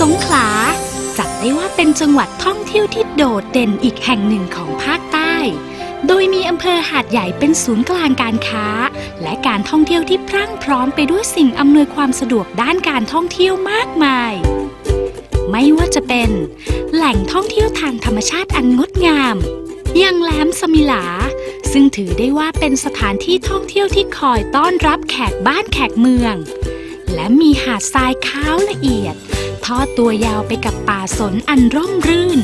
สงขลาจัดได้ว่าเป็นจังหวัดท่องเที่ยวที่โดดเด่นอีกแห่งหนึ่งของภาคใต้ โดยมีอำเภอหาดใหญ่เป็นศูนย์กลางการค้า และการท่องเที่ยวที่พรั่งพร้อมไปด้วยสิ่งอำนวยความสะดวกด้านการท่องเที่ยวมากมาย ไม่ว่าจะเป็นแหล่งท่องเที่ยวทางธรรมชาติอันงดงามย่างแหลมสมิลา ซึ่งถือได้ว่าเป็นสถานที่ท่องเที่ยวที่คอยต้อนรับแขกบ้านแขกเมือง และมีหาดทรายขาวละเอียด ทอดตัวยาวไปกับป่าสนอันร่มรื่น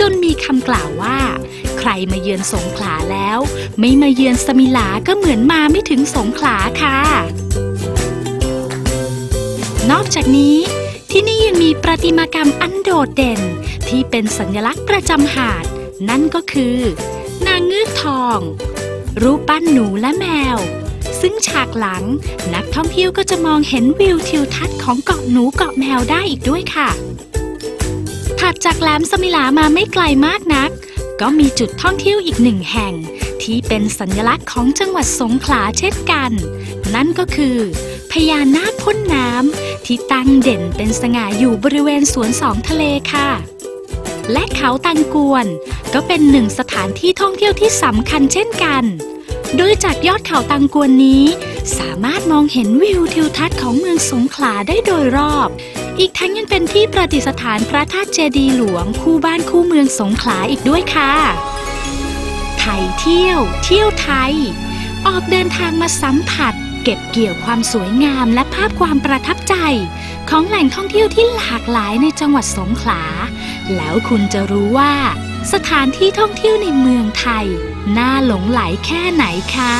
จนมีคำกล่าวว่า ใครมาเยือนสงขลาแล้ว ไม่มาเยือนสมิลาก็เหมือนมาไม่ถึงสงขลาค่ะ นอกจากนี้ที่นี่ยังมีประติมากรรมอันโดดเด่น ที่เป็นสัญลักษณ์ประจำหาด นั่นก็คือ นางเงือกทอง รูปปั้นหนูและแมว ซึ่งฉากหลังนักท่องเที่ยวก็จะมองเห็นวิวทิวทัศน์ของเกาะหนูเกาะแมวได้อีกด้วยค่ะ ถัดจากแหลมสมิลามาไม่ไกลมากนัก ก็มีจุดท่องเที่ยวอีกหนึ่งแห่ง ที่เป็นสัญลักษณ์ของจังหวัดสงขลาเช่นกัน นั่นก็คือพญานาคพ่นน้ำที่ตั้งเด่นเป็นสง่าอยู่บริเวณสวนสองทะเลค่ะ และเขาตังกวน ก็เป็นหนึ่งสถานที่ท่องเที่ยวที่สำคัญเช่นกัน โดยจากยอดเขาตังกวนนี้ สามารถมองเห็นวิวทิวทัศน์ของเมืองสงขลาได้โดยรอบ อีกทั้งยังเป็นที่ประดิษฐานพระธาตุเจดีย์หลวงคู่บ้านคู่เมืองสงขลาอีกด้วยค่ะ ไทยเที่ยว เที่ยวไทย ออกเดินทางมาสัมผัสเก็บเกี่ยวความสวยงามและภาพความประทับใจ ของแหล่งท่องเที่ยวที่หลากหลายในจังหวัดสงขลา แล้วคุณจะรู้ว่า สถานที่ท่องเที่ยวในเมืองไทย น่าหลงไหลแค่ไหนค่ะ